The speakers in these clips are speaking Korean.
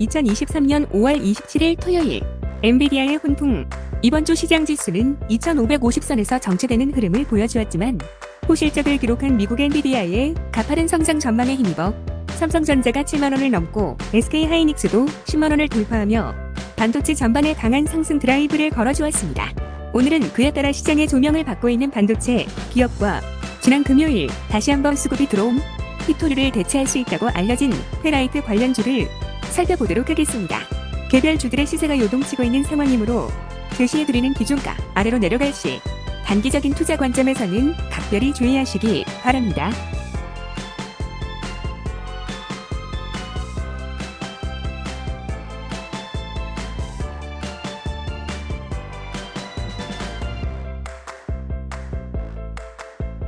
2023년 5월 27일 토요일 엔비디아의 훈풍 이번 주 시장 지수는 2550선에서 정체되는 흐름을 보여주었지만 호실적을 기록한 미국 엔비디아의 가파른 성장 전망에 힘입어 삼성전자가 7만원을 넘고 SK하이닉스도 10만원을 돌파하며 반도체 전반에 강한 상승 드라이브를 걸어주었습니다. 오늘은 그에 따라 시장의 조명을 받고 있는 반도체 기업과 지난 금요일 다시 한번 수급이 들어옴 히토리를 대체할 수 있다고 알려진 페라이트 관련주를 살펴보도록 하겠습니다. 개별 주들의 시세가 요동치고 있는 상황이므로 제시해드리는 기준가 아래로 내려갈 시 단기적인 투자 관점에서는 각별히 주의하시기 바랍니다.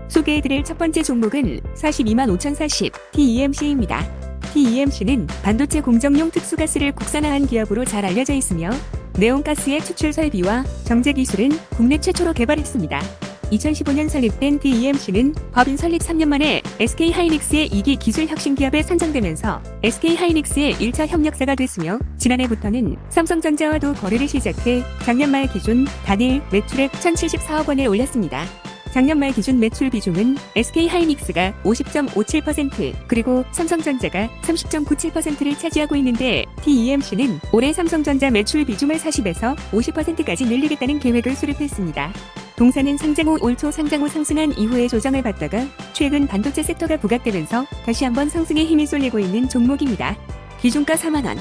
소개해드릴 첫 번째 종목은 42만 5040 TEMC입니다. TEMC는 반도체 공정용 특수가스를 국산화한 기업으로 잘 알려져 있으며 네온가스의 추출 설비와 정제 기술은 국내 최초로 개발했습니다. 2015년 설립된 TEMC는 법인 설립 3년 만에 SK하이닉스의 2기 기술 혁신 기업에 선정되면서 SK하이닉스의 1차 협력사가 됐으며 지난해부터는 삼성전자와도 거래를 시작해 작년 말 기준 단일 매출액 1,074억 원에 올렸습니다. 작년 말 기준 매출 비중은 SK하이닉스가 50.57% 그리고 삼성전자가 30.97%를 차지하고 있는데 TEMC는 올해 삼성전자 매출 비중을 40에서 50%까지 늘리겠다는 계획을 수립했습니다. 동사는 상장 후 올 초 상장 후 상승한 이후에 조정을 받다가 최근 반도체 섹터가 부각되면서 다시 한번 상승에 힘이 쏠리고 있는 종목입니다. 기준가 4만원.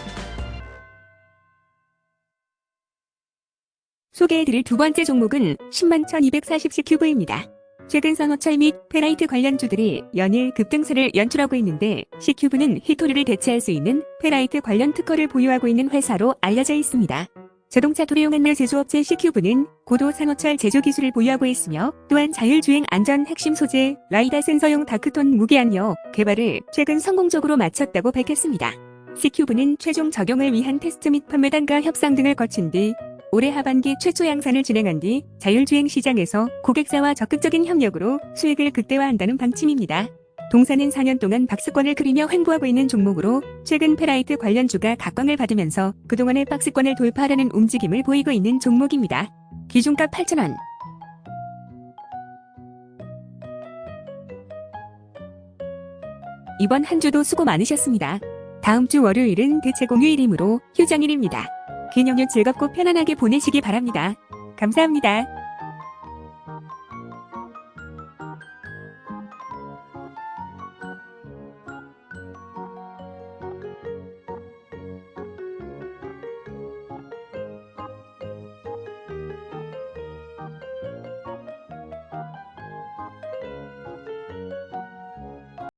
소개해드릴 두 번째 종목은 10만 1240C큐브입니다. 최근 산호철 및 페라이트 관련주들이 연일 급등세를 연출하고 있는데 C큐브는 히토리를 대체할 수 있는 페라이트 관련 특허를 보유하고 있는 회사로 알려져 있습니다. 자동차 도료용안내 제조업체 C큐브는 고도 산호철 제조 기술을 보유하고 있으며 또한 자율주행 안전 핵심 소재 라이다 센서용 다크톤 무게압력 개발을 최근 성공적으로 마쳤다고 밝혔습니다. C큐브는 최종 적용을 위한 테스트 및 판매단과 협상 등을 거친 뒤 올해 하반기 최초 양산을 진행한 뒤 자율주행 시장에서 고객사와 적극적인 협력으로 수익을 극대화한다는 방침입니다. 동사는 4년 동안 박스권을 그리며 횡보하고 있는 종목으로 최근 페라이트 관련주가 각광을 받으면서 그동안의 박스권을 돌파하려는 움직임을 보이고 있는 종목입니다. 기준가 8,000원. 이번 한 주도 수고 많으셨습니다. 다음 주 월요일은 대체 공휴일이므로 휴장일입니다. 긴 연휴 즐겁고 편안하게 보내시기 바랍니다. 감사합니다.